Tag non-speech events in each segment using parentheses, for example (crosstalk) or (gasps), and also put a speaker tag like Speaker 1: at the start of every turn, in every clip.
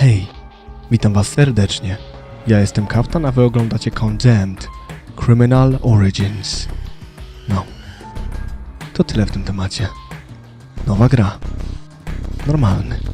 Speaker 1: Hej, witam was serdecznie. Ja jestem Kaftan, a wy oglądacie Condemned Criminal Origins. No, to tyle w tym temacie. Nowa gra. Normalny.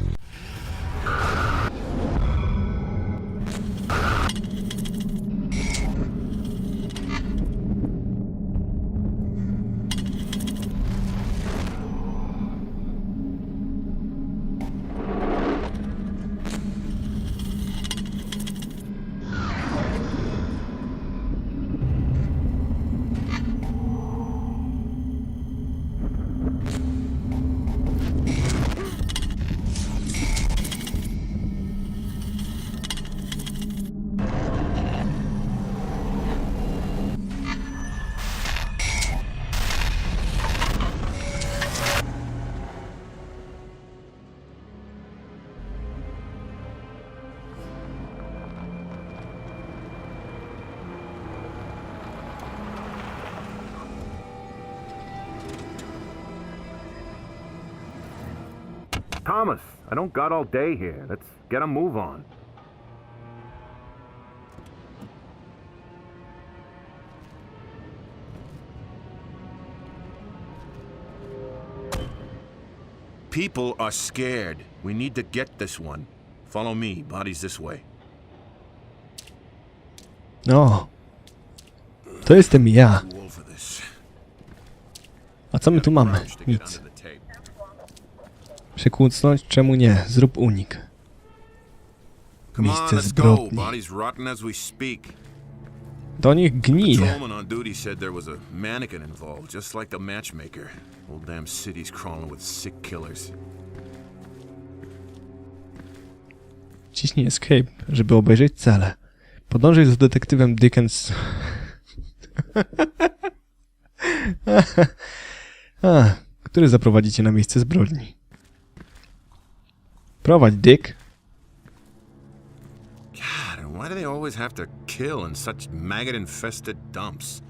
Speaker 2: Thomas, I don't got all day here. Let's get a move on.
Speaker 3: People are scared. We need to get this one. Follow me. Body's this way.
Speaker 1: No. To jestem ja.
Speaker 3: Too old for this.
Speaker 1: A co my tu mamy?
Speaker 3: Crouch to get
Speaker 1: Nic.
Speaker 3: Tape.
Speaker 1: Przekłócnąć? Czemu nie? Zrób unik. Miejsce zbrodni. Do nich gnije.
Speaker 3: Patrolman on duty said there was a mannequin involved, just like the matchmaker. Whole damn city's crawling with sick killers.
Speaker 1: Ciśnij escape, żeby obejrzeć cele. Podążaj z detektywem Dickens. (laughs) A, który zaprowadzi cię na miejsce zbrodni. Prowadź, Dick.
Speaker 3: God, and why do they always have to kill in such maggot-infested dumps?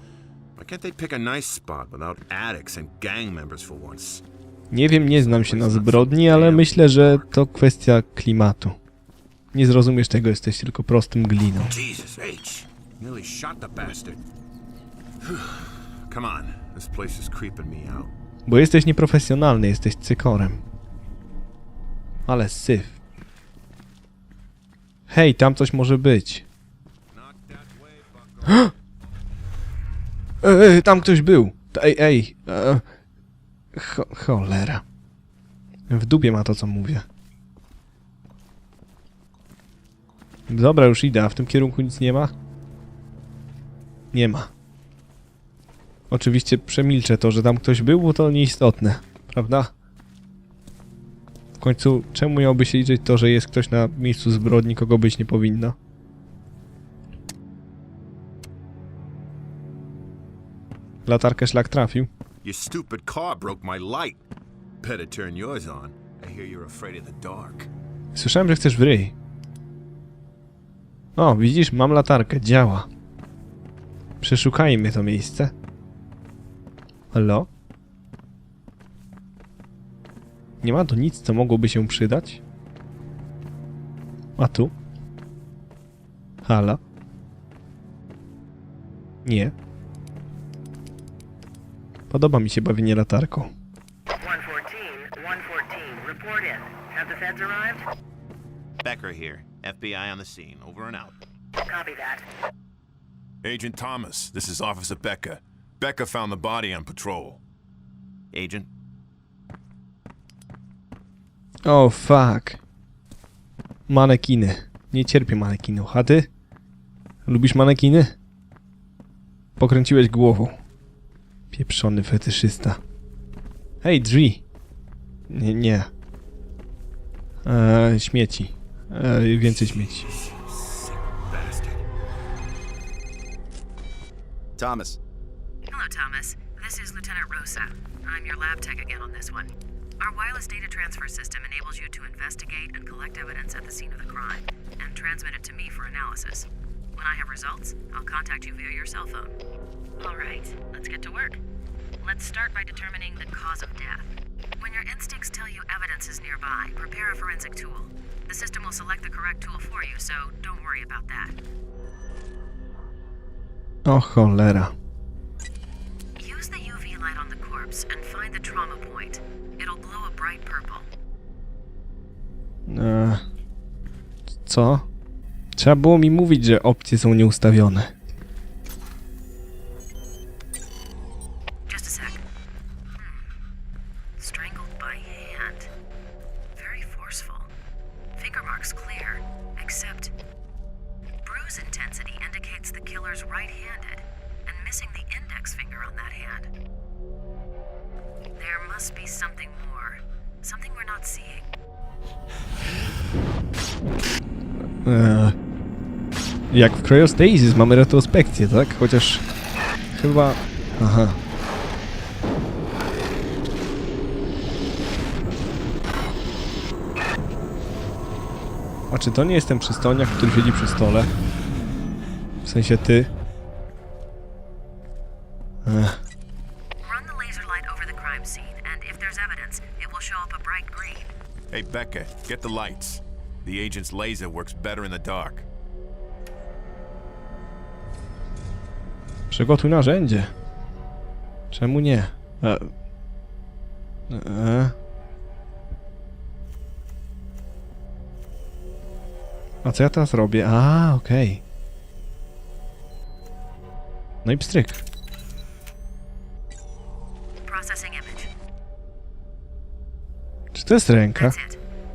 Speaker 3: Why can't they pick a nice spot without addicts and gang members for once?
Speaker 1: Nie wiem, nie znam się na zbrodni, ale myślę, że to kwestia klimatu. Nie zrozumiesz tego, jesteś tylko prostym gliną.
Speaker 3: Jesus H. Nearly shot the bastard. Come on, this place is creeping me out.
Speaker 1: Bo jesteś nieprofesjonalny, jesteś cykorem. Ale syf. Hej, tam coś może być. (gasps) Ej, tam ktoś był. Ej, ej. E, cho, cholera. W dupie ma to, co mówię. Dobra, już idę, a w tym kierunku nic nie ma? Nie ma. Oczywiście przemilczę to, że tam ktoś był, bo to nieistotne, prawda? W końcu, czemu miałoby się liczyć to, że jest ktoś na miejscu zbrodni, kogo być nie powinno? Latarkę szlak trafił.
Speaker 3: Your stupid car broke my light. Better turn yours on. I hear you're afraid of the dark.
Speaker 1: Słyszałem, że chcesz w ryj. O, widzisz, mam latarkę, działa. Przeszukajmy to miejsce. Halo? Nie ma tu nic, co mogłoby się przydać? A tu? Halo? Nie. Podoba mi się bawienie latarką.
Speaker 4: 114, 114, report in. Have the feds arrived?
Speaker 3: Becker here. FBI on the scene. Over and out.
Speaker 4: Copy that.
Speaker 5: Agent Thomas, this is Officer Becca. Becca found the body on patrol.
Speaker 3: Agent,
Speaker 1: O, fuck. Manekiny. Nie cierpię manekinów. A ty? Lubisz manekiny? Pokręciłeś głową. Pieprzony fetyszysta. Hej, drzwi. Nie, nie. Eee, śmieci. Eee, więcej śmieci.
Speaker 6: Thomas,
Speaker 4: Hello, Thomas. This is Lieutenant Rosa. I'm your lab tech again on this one. Our wireless data transfer system enables you to investigate and collect evidence at the scene of the crime and transmit it to me for analysis. When I have results, I'll contact you via your cell phone. All right, let's get to work. Let's start by determining the cause of death. When your instincts tell you evidence is nearby, prepare a forensic tool. The system will select the correct tool for you, so don't worry about that.
Speaker 1: O cholera.
Speaker 4: Use the UV light on the corpse and find the trauma point. It'll glow a bright purple.
Speaker 1: Eee, co? Trzeba było mi mówić, że opcje są nieustawione. Cryostasis mamy retrospekcję, tak? Chociaż chyba... Aha. A czy to nie jest ten przystojniak, który siedzi przy stole? W sensie ty? Ech.
Speaker 3: Hey, Becca, get the lights. The agent's laser works better in the dark.
Speaker 1: Przygotuj narzędzie. Czemu nie? E... E... A co ja teraz robię? A, okej. No i pstryk. Czy to jest ręka?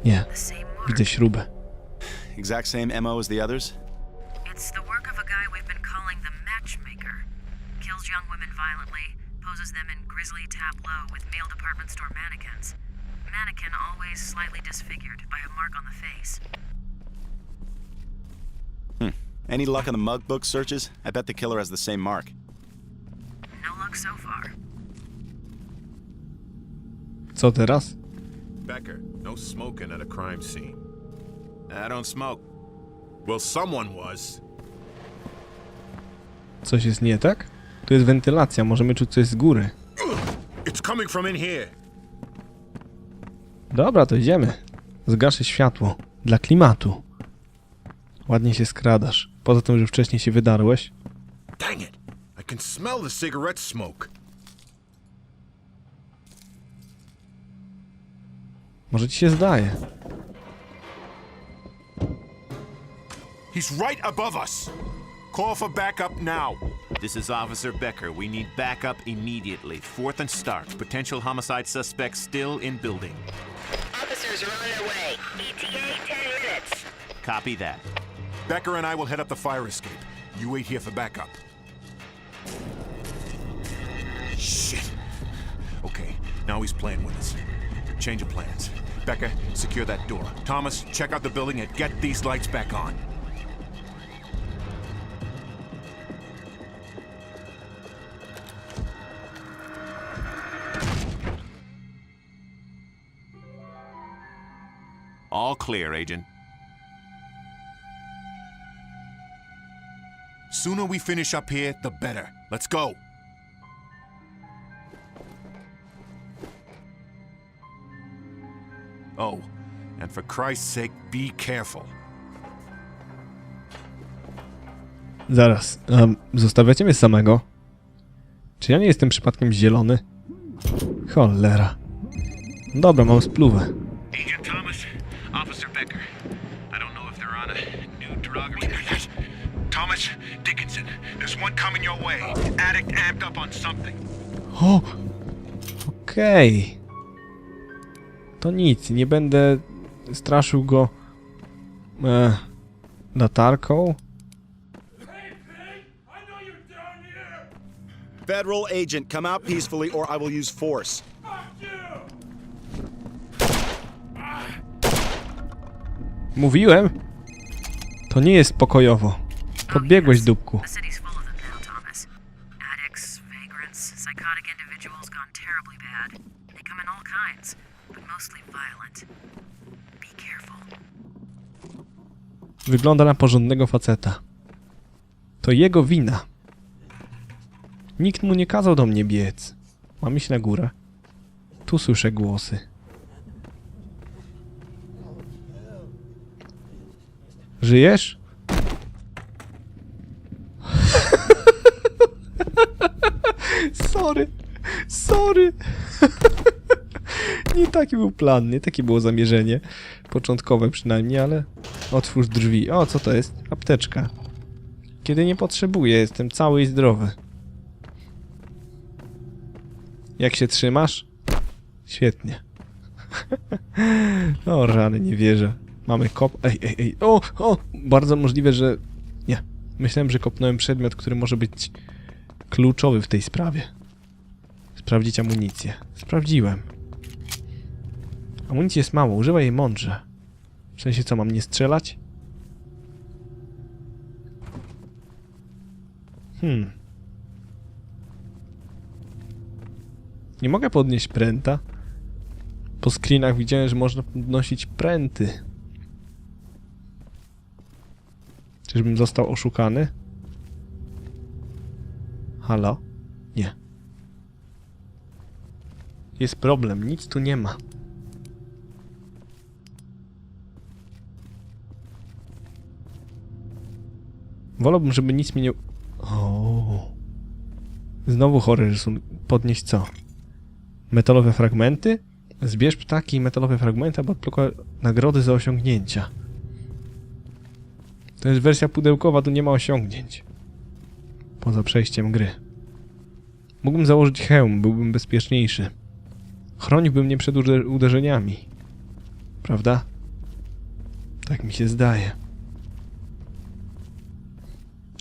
Speaker 1: Nie. Widzę śrubę.
Speaker 6: Exact same MO as the others?
Speaker 4: Disfigured by a mark on the face. Hmm.
Speaker 6: Any luck on the mug book searches? I bet the killer has the same mark.
Speaker 4: No luck so far.
Speaker 1: So Co teraz?
Speaker 3: Becker, no smoking at a crime scene. I don't smoke. Well, someone was.
Speaker 1: Coś jest nie tak? Tu jest wentylacja, możemy czuć coś z góry.
Speaker 3: It's coming from in here.
Speaker 1: Dobra, to idziemy. Zgaszę światło. Dla klimatu. Ładnie się skradasz. Poza tym, że wcześniej się wydarłeś.
Speaker 3: Dang it! I can smell the cigarette smoke.
Speaker 1: Może ci się zdaje.
Speaker 3: He's right above us. Call for backup now.
Speaker 7: This is Officer Becker. We need backup immediately. Fourth and Stark. Potential homicide suspect still in building.
Speaker 8: Officers are on their way. ETA 10 minutes.
Speaker 7: Copy that.
Speaker 3: Becker and I will head up the fire escape. You wait here for backup. Shit. Okay, now he's playing with us. Change of plans. Becker, secure that door. Thomas, check out the building and get these lights back on.
Speaker 7: All clear, Agent.
Speaker 3: Sooner we finish up here, the better. Let's go. Oh, and for Christ's sake, be careful.
Speaker 1: Zaraz. Um, zostawiacie mnie samego? Czy ja nie jestem przypadkiem zielony? Cholera. Dobra, mam spluwę.
Speaker 9: One coming your way. Addict amped up on something.
Speaker 1: O! Okej. To nic, nie będę straszył go e, latarką.
Speaker 6: Federal agent, come out peacefully or I will use force.
Speaker 1: Mówiłem? To nie jest pokojowo. Podbiegłeś, dupku.
Speaker 4: Psychotic individuals gone terribly bad. They come in all kinds, but mostly violent. Be careful.
Speaker 1: Wygląda na porządnego faceta. To jego wina. Nikt mu nie kazał do mnie biec. Mam iść na górę. Tu słyszę głosy. Żyjesz? Sorry. Sorry. (laughs) nie taki był plan, nie takie było zamierzenie. Początkowe przynajmniej, ale... Otwórz drzwi. O, co to jest? Apteczka. Kiedy nie potrzebuję, jestem cały i zdrowy. Jak się trzymasz? Świetnie. (laughs) o rany, nie wierzę. Mamy kop... Ej, ej, ej. O, o! Bardzo możliwe, że... Nie. Myślałem, że kopnąłem przedmiot, który może być kluczowy w tej sprawie. Sprawdzić amunicję. Sprawdziłem. Amunicji jest mało, używaj jej mądrze. W sensie co, mam nie strzelać? Hmm. Nie mogę podnieść pręta. Po screenach widziałem, że można podnosić pręty. Czyżbym został oszukany? Halo? Nie. Jest problem, nic tu nie ma. Wolałbym, żeby nic mi nie... O. Znowu chory rysunek. Podnieść co? Metalowe fragmenty? Zbierz ptaki i metalowe fragmenty, aby odblokować nagrody za osiągnięcia. To jest wersja pudełkowa, tu nie ma osiągnięć. Poza przejściem gry. Mógłbym założyć hełm, byłbym bezpieczniejszy. Chroniłby mnie przed uder- uderzeniami. Prawda? Tak mi się zdaje.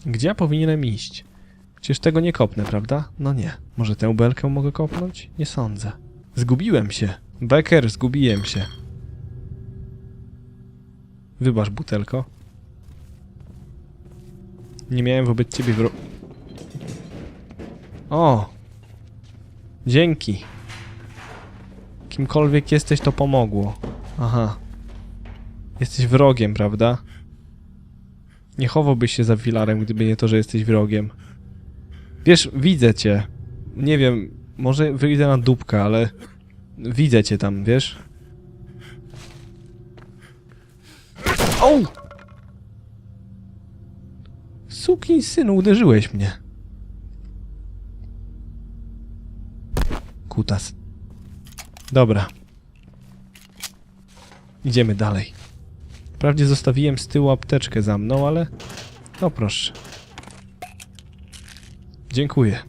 Speaker 1: Gdzie ja powinienem iść? Przecież tego nie kopnę, prawda? No nie. Może tę belkę mogę kopnąć? Nie sądzę. Zgubiłem się. Becker, zgubiłem się. Wybacz, butelko. Nie miałem wobec ciebie wro... O! Dzięki. Kimkolwiek jesteś, to pomogło. Aha. Jesteś wrogiem, prawda? Nie chowałbyś się za filarem, gdyby nie to, że jesteś wrogiem. Wiesz, widzę cię. Nie wiem, może wyjdę na dupkę, ale... Widzę cię tam, wiesz? O! Suki synu, uderzyłeś mnie. Kutas. Dobra. Idziemy dalej. Wprawdzie zostawiłem z tyłu apteczkę za mną, ale... No proszę. Dziękuję.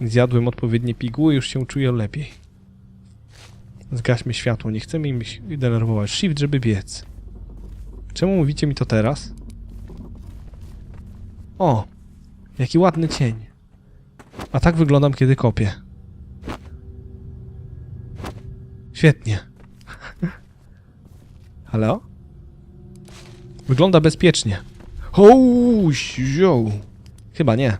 Speaker 1: Zjadłem odpowiednie piguły, już się czuję lepiej. Zgaśmy światło, nie chcemy im denerwować. Shift, żeby biec. Czemu mówicie mi to teraz? O! Jaki ładny cień. A tak wyglądam, kiedy kopię. Świetnie. Halo? Wygląda bezpiecznie. Houu, zioł. Chyba nie.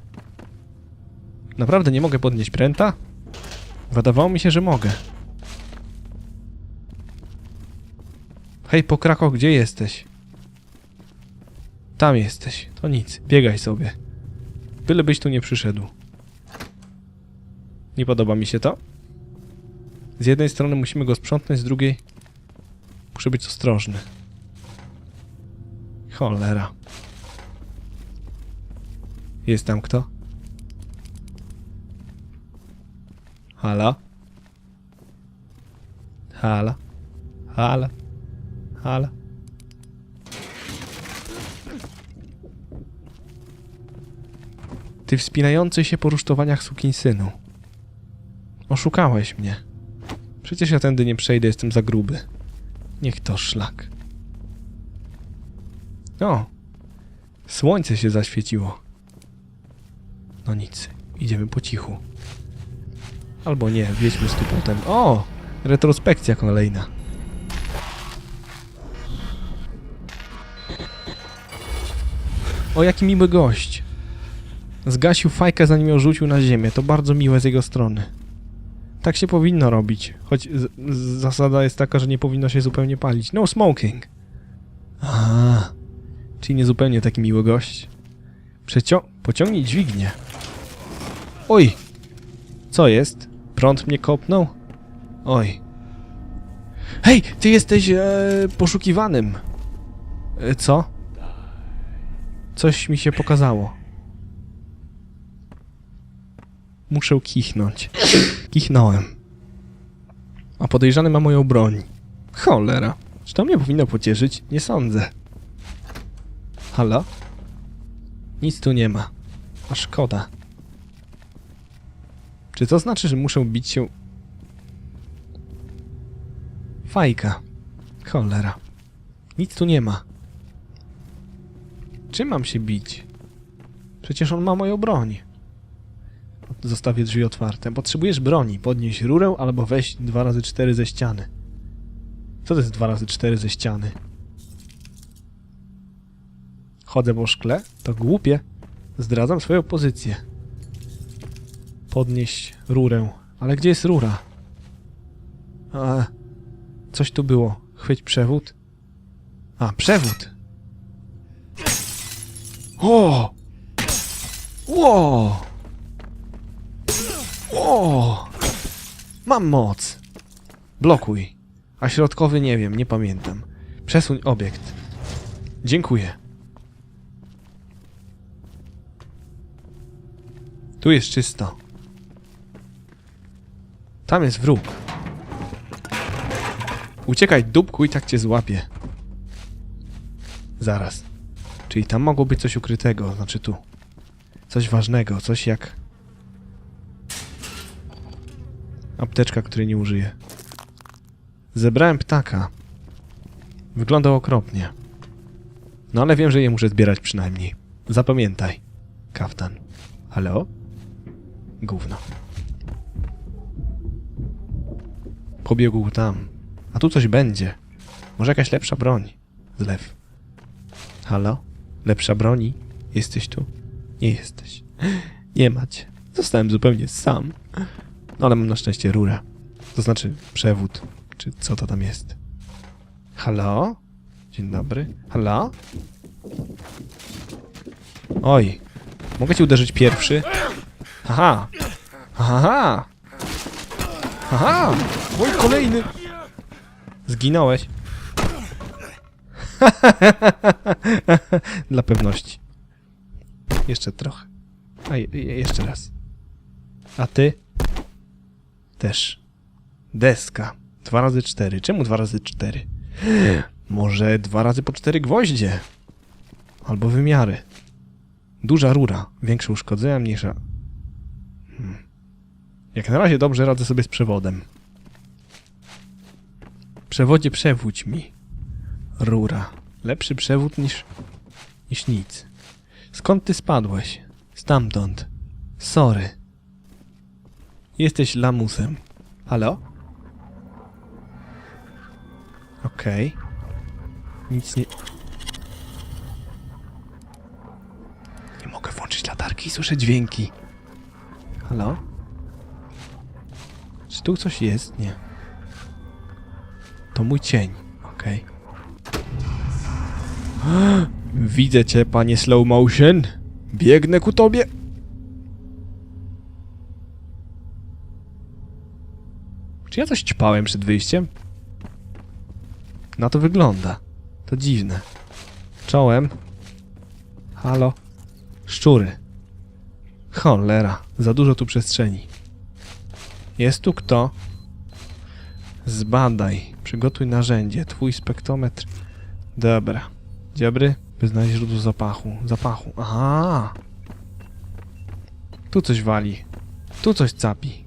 Speaker 1: Naprawdę nie mogę podnieść pręta? Wydawało mi się, że mogę. Hej, pokrako, gdzie jesteś? Tam jesteś. To nic. Biegaj sobie. Byle byś tu nie przyszedł. Nie podoba mi się to. Z jednej strony musimy go sprzątnąć, z drugiej muszę być ostrożny. Cholera. Jest tam kto? Halo? Halo? Halo? Halo? Ty wspinający się po rusztowaniach sukinsynu. Oszukałeś mnie. Przecież ja tędy nie przejdę, jestem za gruby. Niech to szlak. O! Słońce się zaświeciło. No nic, idziemy po cichu. Albo nie, wjedźmy z tu potem. O! Retrospekcja kolejna. O, jaki miły gość. Zgasił fajkę, zanim ją rzucił na ziemię. To bardzo miłe z jego strony. Tak się powinno robić. Choć zasada jest taka, że nie powinno się zupełnie palić. No smoking. A, czyli nie zupełnie taki miły gość. Przecio... Pociągnij dźwignię. Oj! Co jest? Prąd mnie kopnął? Oj. Hej, ty jesteś e, poszukiwanym. E, Co? Coś mi się pokazało. Muszę kichnąć. Kichnąłem. A podejrzany ma moją broń. Cholera. Czy to mnie powinno pocieszyć? Nie sądzę. Halo? Nic tu nie ma. A szkoda. Czy to znaczy, że muszę bić się... Fajka. Cholera. Nic tu nie ma. Czym mam się bić? Przecież on ma moją broń. Zostawię drzwi otwarte. Potrzebujesz broni. Podnieś rurę albo weź 2 razy 4 ze ściany. Co to jest 2 razy 4 ze ściany? Chodzę po szkle? To głupie. Zdradzam swoją pozycję. Podnieść rurę. Ale gdzie jest rura? A, coś tu było. Chwyć przewód. A, przewód. O! Ło! O! Mam moc. Blokuj. A środkowy nie wiem, nie pamiętam. Przesuń obiekt. Dziękuję. Tu jest czysto. Tam jest wróg. Uciekaj, dupku, i tak cię złapie. Zaraz. Czyli tam mogło być coś ukrytego, znaczy tu. Coś ważnego, coś jak... Apteczka, której nie użyję. Zebrałem ptaka. Wyglądał okropnie. No ale wiem, że je muszę zbierać przynajmniej. Zapamiętaj. Kaftan. Halo? Gówno. Pobiegł tam. A tu coś będzie. Może jakaś lepsza broń. Zlew. Halo? Lepsza broni? Jesteś tu? Nie jesteś. (gasps) Nie macie. Zostałem zupełnie sam. No ale mam na szczęście rurę. To znaczy przewód. Czy co to tam jest? Halo? Dzień dobry. Halo? Oj. Mogę cię uderzyć pierwszy? Haha. Haha. Haha. Oj, kolejny. Zginąłeś. (laughs) Dla pewności. Jeszcze trochę. A je, je- jeszcze raz. A ty? Też. Deska. Dwa razy cztery. Czemu dwa razy cztery? Może dwa razy po cztery gwoździe? Albo wymiary. Duża rura. Większe uszkodzenia, mniejsza... Hmm. Jak na razie dobrze radzę sobie z przewodem. Przewodzie przewódź mi. Rura. Lepszy przewód niż... niż nic. Skąd ty spadłeś? Stamtąd. Sorry. Jesteś lamusem. Halo? Okej. Nic nie... Nie mogę włączyć latarki, słyszę dźwięki. Halo? Czy tu coś jest? Nie. To mój cień. Okej. (gasps) Widzę cię, panie slow motion. Biegnę ku tobie. Czy ja coś ćpałem przed wyjściem? Na to wygląda. To dziwne. Czołem. Halo. Szczury. Cholera, za dużo tu przestrzeni. Jest tu kto? Zbadaj. Przygotuj narzędzie. Twój spektrometr. Dobra. Dziobry, by znaleźć źródło zapachu. Zapachu. Aha. Tu coś wali. Tu coś capi.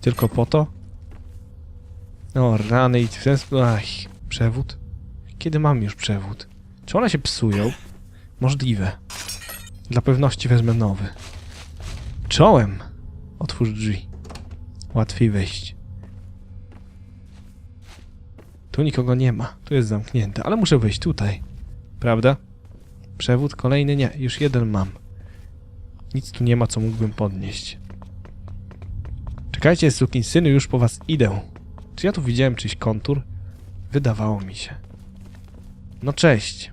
Speaker 1: Tylko po to? O, rany i w ten przewód? Kiedy mam już przewód? Czy one się psują? Możliwe. Dla pewności wezmę nowy. Czołem! Otwórz drzwi. Łatwiej wejść. Tu nikogo nie ma. Tu jest zamknięte, ale muszę wejść tutaj. Prawda? Przewód kolejny nie. Już jeden mam. Nic tu nie ma, co mógłbym podnieść. Czekajcie, syny, już po was idę. Czy ja tu widziałem czyś kontur? Wydawało mi się. No cześć.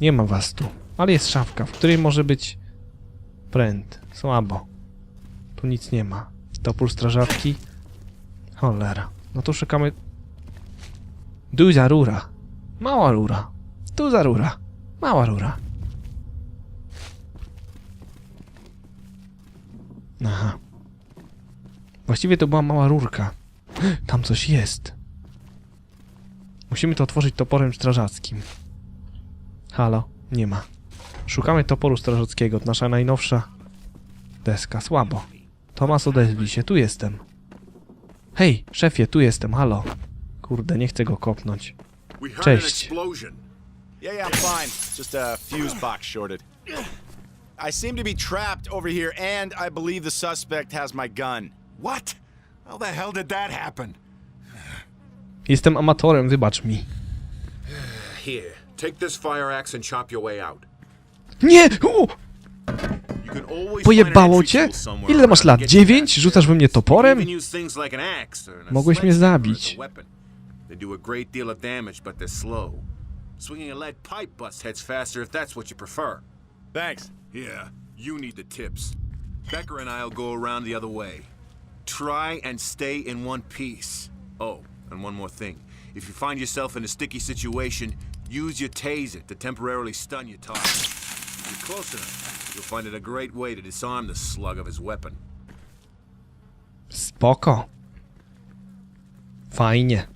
Speaker 1: Nie ma was tu, ale jest szafka, w której może być pręt. Słabo. Tu nic nie ma. Topór strażacki. Cholera. No to szukamy... Duża rura. Mała rura. Duża rura. Mała rura. Aha. Właściwie to była mała rurka. Tam coś jest. Musimy to otworzyć toporem strażackim. Halo, nie ma. Szukamy toporu strażackiego. Nasza najnowsza deska. Słabo. Tomas, odezwij się. Tu jestem. Hej, szefie, tu jestem. Halo. Kurde, nie chcę go kopnąć. Cześć.
Speaker 6: Yeah, yeah, I'm fine. Just a fuse box shorted. I seem to be trapped over here, and I believe the suspect has my gun.
Speaker 5: What? How the hell did that happen?
Speaker 1: Jestem amatorem, wybacz mi.
Speaker 3: Here, take this fire axe and chop your way out.
Speaker 1: Nie! U!
Speaker 3: You can always
Speaker 1: Pojebało cię? Ile masz lat? Dziewięć? Rzucasz we mnie toporem? Mogłeś mnie zabić.
Speaker 3: a weapon. They do a great deal of damage, but they're slow. Swinging a lead pipe busts heads faster if that's what you prefer.
Speaker 6: Thanks.
Speaker 3: Yeah, you need the tips. Becker and I'll go around the other way. Try and stay in one piece. Oh, and one more thing. If you find yourself in a sticky situation, use your taser to temporarily stun your target. If you're close enough, you'll find it a great way to disarm the slug of his weapon.
Speaker 1: Spoko. Fajnie.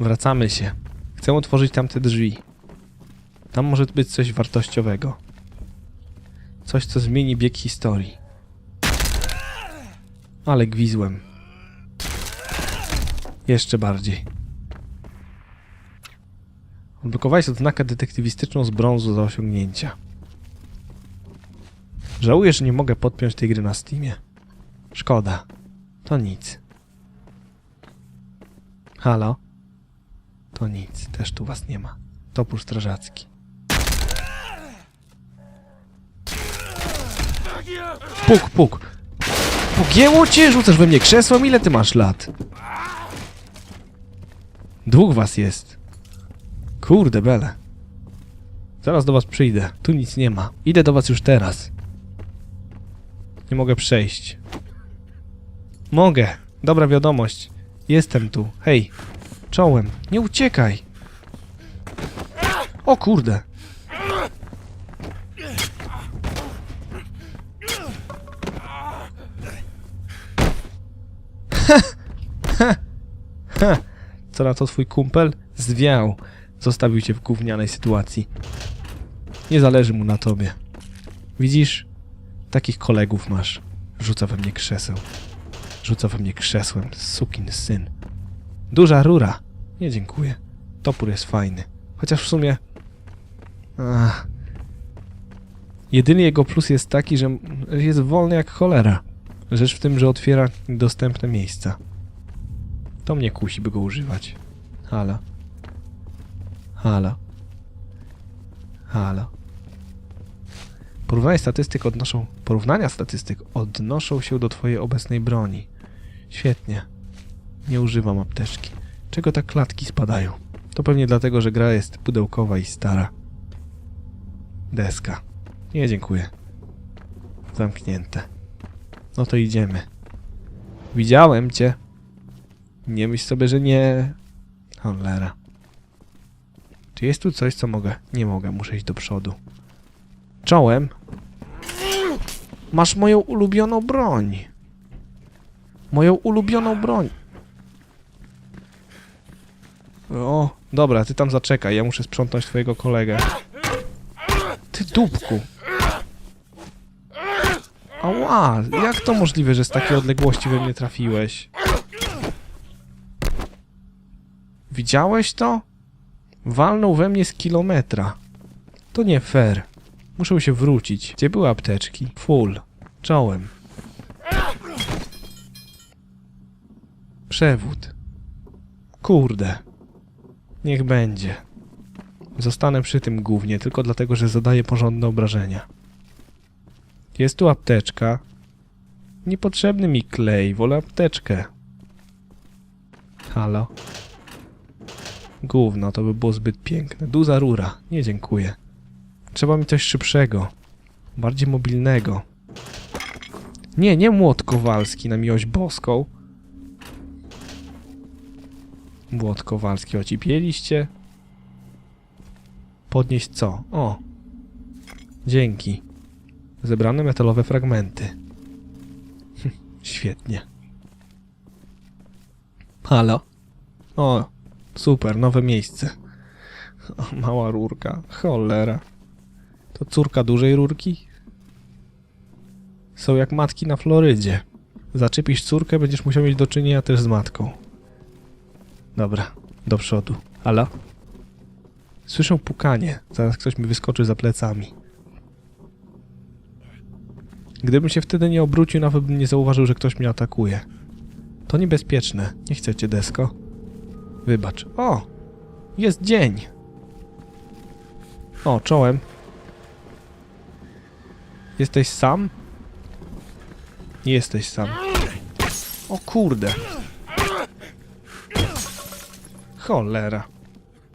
Speaker 1: Wracamy się. Chcę otworzyć tamte drzwi. Tam może być coś wartościowego. Coś, co zmieni bieg historii. Ale gwizłem. Jeszcze bardziej. Odblokowałeś odznakę detektywistyczną z brązu za osiągnięcia. Żałuję, że nie mogę podpiąć tej gry na Steamie. Szkoda. To nic. Halo? To nic. Też tu was nie ma. Topór strażacki. Puk, puk. Pogięło cię? Rzucasz we mnie krzesłem? Ile ty masz lat? Dwóch was jest. Kurde bele. Zaraz do was przyjdę. Tu nic nie ma. Idę do was już teraz. Nie mogę przejść. Mogę. Dobra wiadomość. Jestem tu. Hej. Czołem. Nie uciekaj. O kurde. (laughs) Co na to twój kumpel? Zwiał. Zostawił cię w gównianej sytuacji. Nie zależy mu na tobie. Widzisz? Takich kolegów masz. Rzuca we mnie krzeseł. Rzuca we mnie krzesłem. Sukin syn. Duża rura. Nie dziękuję. Topór jest fajny. Chociaż w sumie... Ach. Jedyny jego plus jest taki, że jest wolny jak cholera. Rzecz w tym, że otwiera dostępne miejsca. To mnie kusi, by go używać. Halo. Halo. Halo. Porównania statystyk odnoszą... Porównania statystyk odnoszą się do twojej obecnej broni. Świetnie. Nie używam apteczki. Czego tak klatki spadają? To pewnie dlatego, że gra jest pudełkowa i stara. Deska. Nie, dziękuję. Zamknięte. No to idziemy. Widziałem cię. Nie myśl sobie, że nie... Cholera. Czy jest tu coś, co mogę? Nie mogę, muszę iść do przodu. Czołem. Masz moją ulubioną broń. Moją ulubioną broń. O, dobra, ty tam zaczekaj, ja muszę sprzątnąć twojego kolegę. Ty dupku. Ała, jak to możliwe, że z takiej odległości we mnie trafiłeś? Widziałeś to? Walnął we mnie z kilometra. To nie fair. Muszę się wrócić. Gdzie były apteczki? Full. Czołem. Przewód. Kurde. Niech będzie. Zostanę przy tym głównie, tylko dlatego, że zadaję porządne obrażenia. Jest tu apteczka. Niepotrzebny mi klej, wolę apteczkę. Halo? Gówno, to by było zbyt piękne. Duża rura. Nie dziękuję. Trzeba mi coś szybszego. Bardziej mobilnego. Nie, nie młot kowalski na miłość boską. Włod Kowalski, ocipieliście? Podnieść co? O! Dzięki. Zebrane metalowe fragmenty. (laughs) Świetnie. Halo? O, super, nowe miejsce. (laughs) O, mała rurka, cholera. To córka dużej rurki? Są jak matki na Florydzie. Zaczepisz córkę, będziesz musiał mieć do czynienia też z matką. Dobra, do przodu. Halo? Słyszę pukanie. Zaraz ktoś mi wyskoczy za plecami. Gdybym się wtedy nie obrócił, nawet bym nie zauważył, że ktoś mnie atakuje. To niebezpieczne. Nie chcecie, desko? Wybacz. O! Jest dzień! O, czołem. Jesteś sam? Nie jesteś sam. O kurde. Cholera.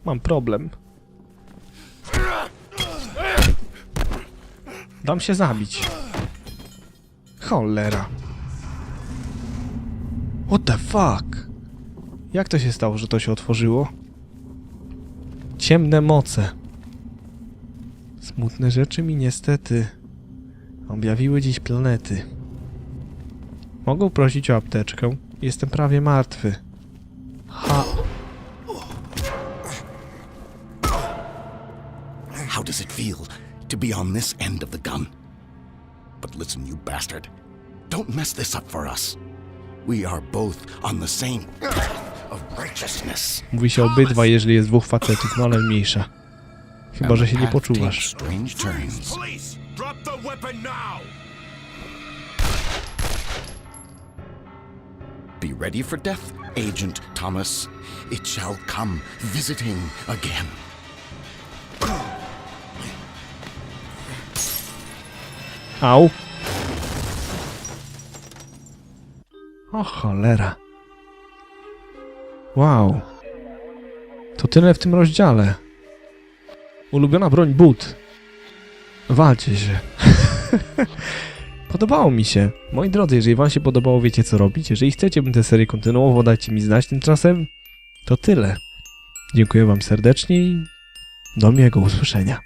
Speaker 1: Mam problem. Dam się zabić. Cholera. What the fuck? Jak to się stało, że to się otworzyło? Ciemne moce. Smutne rzeczy mi niestety objawiły dziś planety. Mogę prosić o apteczkę? Jestem prawie martwy. Ha.
Speaker 10: How does it feel to be on this end of the gun? But listen, you bastard. Don't mess this up for us. We are both on the same of righteousness.
Speaker 1: Mówi się obydwa, jeżeli jest dwóch facetów, no ale mniejsza. Chyba, że się nie
Speaker 10: Path
Speaker 1: poczuwasz.
Speaker 10: Strange turns.
Speaker 3: Police, drop the weapon now!
Speaker 10: Be ready for death, Agent Thomas. It shall come visiting again.
Speaker 1: Au. O cholera. Wow. To tyle w tym rozdziale. Ulubiona broń but. Walcie się. (laughs) Podobało mi się. Moi drodzy, jeżeli wam się podobało, wiecie co robić. Jeżeli chcecie, bym tę serię kontynuował, dajcie mi znać tymczasem. To tyle. Dziękuję wam serdecznie i do miłego usłyszenia.